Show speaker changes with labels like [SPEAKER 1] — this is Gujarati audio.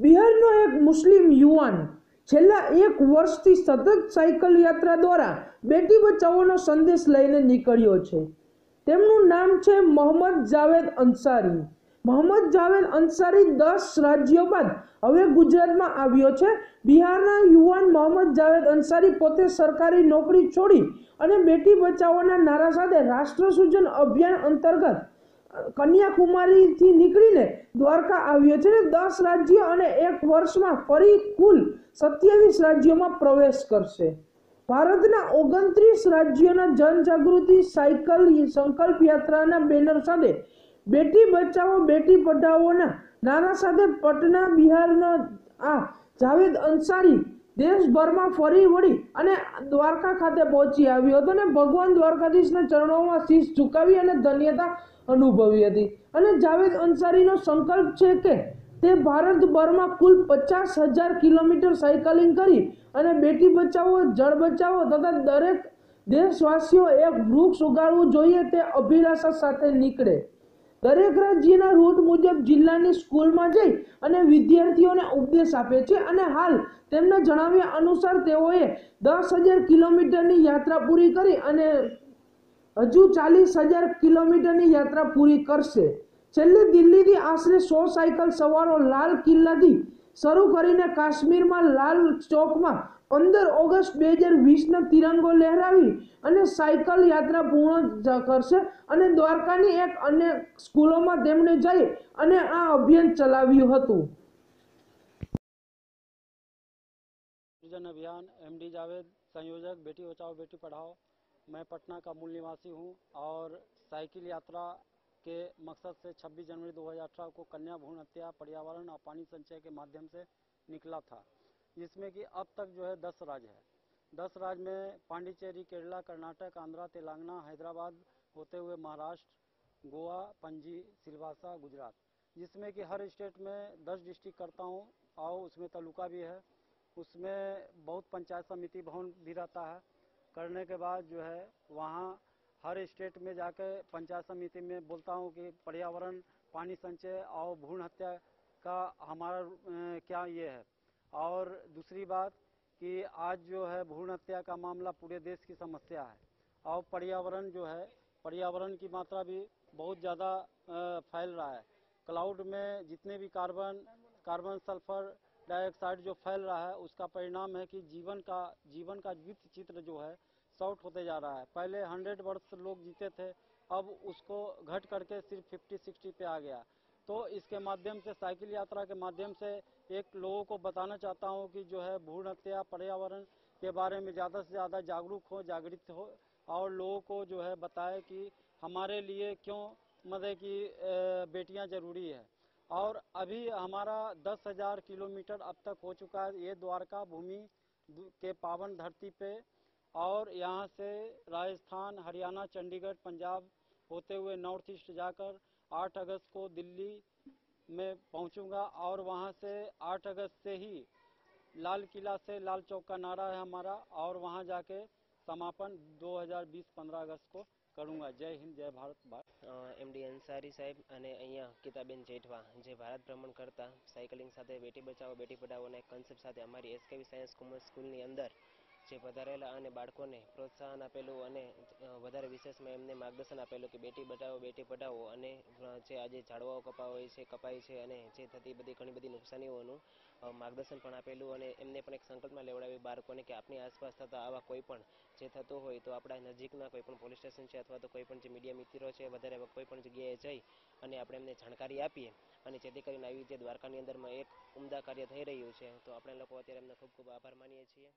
[SPEAKER 1] બિહારનો એક મુસ્લિમ યુવાન છેલ્લા એક વર્ષથી સતત સાયકલ યાત્રા દ્વારા બેટી બચાવોનો સંદેશ લઈને નીકળ્યો છે. તેમનું નામ છે મોહમ્મદ જાવેદ અંસારી. મોહમ્મદ જાવેદ અંસારી દસ રાજ્યો બાદ હવે ગુજરાતમાં આવ્યો છે. બિહારના યુવાન મોહમ્મદ જાવેદ અંસારી પોતે સરકારી નોકરી છોડી અને બેટી બચાવોના નારા સાથે રાષ્ટ્ર સૂજન અભિયાન અંતર્ગત કન્યાકુમારીથી નીકળીને દ્વારકા આવ્યો છે ને દસ રાજ્ય અને એક વર્ષમાં ફરી કુલ સત્યાવીસ રાજ્યોમાં પ્રવેશ કરશે. ભારતના ઓગણત્રીસ રાજ્યોના જનજાગૃતિ, સાયકલ, સંકલ્પ યાત્રાના બેનર સાથે બેટી બચાવો, બેટી પઢાઓના નાના સાથે પટના, બિહારના આ જાવેદ અંસારી દેશભરમાં ફરી વળી અને દ્વારકા ખાતે પહોંચી આવ્યો હતો અને ભગવાન દ્વારકાધીશના ચરણોમાં શીશ ઝુકાવી અને ધન્યતા અનુભવી હતી. અને જાવેદ અંસારીનો સંકલ્પ છે કે તે ભારતભરમાં કુલ પચાસ હજાર કિલોમીટર સાયકલિંગ કરી અને બેટી બચાવો, જળ બચાવો તથા દરેક દેશવાસીઓ એક વૃક્ષ ઉગાડવું જોઈએ તે અભિલાષા સાથે નીકળે. દરેક રાજ્યના રૂટ મુજબ જિલ્લાની સ્કૂલમાં જઈ અને વિદ્યાર્થીઓને ઉપદેશ આપે છે અને હાલ તેમના જણાવ્યા અનુસાર તેઓએ દસ હજાર કિલોમીટરની યાત્રા પૂરી કરી અને હજુ ચાલીસ હજાર કિલોમીટરની યાત્રા પૂરી કરશે. છેલ્લે દિલ્હીથી આશરે સો સાયકલ સવારો લાલ કિલ્લાથી શરૂ કરીને કાશ્મીરમાં લાલ ચોકમાં પંદર ઓગસ્ટ બે હજાર વીસના તિરંગો લહેરાવી અને સાયકલ યાત્રા પૂર્ણ કરશે અને દ્વારકાની એક અન્ય સ્કૂલોમાં તેમણે જઈ અને આ અભિયાન ચલાવ્યું હતું.
[SPEAKER 2] અભિયાન એમડી જાવેદ, સંયોજક, બેટી બચાવો, બેટી પઢાઓ मैं पटना का मूल निवासी हूँ और साइकिल यात्रा के मकसद से 26 जनवरी 2018 को कन्या भ्रूण हत्या, पर्यावरण और पानी संचय के माध्यम से निकला था, जिसमें कि अब तक जो है 10 राज्य है। 10 राज्य में पांडिचेरी, केरला, कर्नाटक, आंध्रा, तेलंगाना, हैदराबाद होते हुए महाराष्ट्र, गोवा, पणजी, सिलवासा, गुजरात, जिसमें कि हर स्टेट में 10 डिस्ट्रिक्ट करता हूँ और उसमें तालुका भी है। उसमें बहुत पंचायत समिति, भवन भी रहता है। करने के बाद जो है, वहाँ हर स्टेट में जाकर पंचायत समिति में बोलता हूँ कि पर्यावरण, पानी संचय और भ्रूण हत्या का हमारा क्या ये है? और दूसरी बात कि आज जो है भ्रूण हत्या का मामला पूरे देश की समस्या है। और पर्यावरण जो है, पर्यावरण की मात्रा भी बहुत ज़्यादा फैल रहा है। क्लाउड में जितने भी कार्बन कार्बन सल्फ़र डाइऑक्साइड जो फैल रहा है, उसका परिणाम है कि जीवन का जीवन का वित्त चित्र जो है, शॉर्ट होते जा रहा है। पहले हंड्रेड वर्ष लोग जीते थे, अब उसको घट करके सिर्फ़ फिफ्टी, सिक्सटी पे आ गया। तो इसके माध्यम से, साइकिल यात्रा के माध्यम से एक लोगों को बताना चाहता हूँ कि जो है भ्रूण हत्या पर्यावरण के बारे में ज़्यादा से ज़्यादा जागरूक हो, जागृत हो, और लोगों को जो है बताए कि हमारे लिए क्यों मतलब कि बेटियाँ ज़रूरी है। और अभी हमारा दस हज़ार किलोमीटर अब तक हो चुका है ये द्वारका भूमि के पावन धरती पे और यहाँ से राजस्थान, हरियाणा, चंडीगढ़, पंजाब होते हुए नॉर्थ ईस्ट जाकर 8 अगस्त को दिल्ली में पहुंचूँगा और वहाँ से 8 अगस्त से ही लाल किला से लाल चौक का नारा है हमारा और वहाँ जाके समापन 2020-15 अगस्त को કરુંગા જય હિન્દ, જય ભારત
[SPEAKER 3] એમડી અંસારી સાહેબ અને અહીંયા કિતાબેન જેઠવા, જે ભારત ભ્રમણ કરતા, સાયકલિંગ સાથે બેટી બચાવો, બેટી પઢાઓના એક કન્સેપ્ટ સાથે અમારી એસકેવી સાયન્સ કોમર્સ સ્કૂલની અંદર જે પધારેલા અને બાળકોને પ્રોત્સાહન આપેલું અને વધારે વિશેષમાં એમને માર્ગદર્શન આપેલું કે બેટી બચાવો, બેટી પઢાવો અને જે આજે ઝાડવાઓ કપાવા હોય છે, કપાય છે અને જે થતી બધી ઘણી બધી નુકસાનીઓનું માર્ગદર્શન પણ આપેલું અને એમને પણ એક સંકલ્પમાં લેવડાવ્યું બાળકોને કે આપણી આસપાસ થતા આવા કોઈ પણ જે થતું હોય તો આપણા નજીકના કોઈ પણ પોલીસ સ્ટેશન છે અથવા તો કોઈ પણ જે મીડિયા મિત્રો છે, વધારે કોઈ પણ જગ્યાએ જઈ અને આપણે એમને જાણકારી આપીએ અને જેથી કરીને આવી રીતે દ્વારકાની અંદરમાં એક ઉમદા કાર્ય થઈ રહ્યું છે, તો આપણે લોકો અત્યારે એમનો ખૂબ ખૂબ આભાર માનીએ છીએ.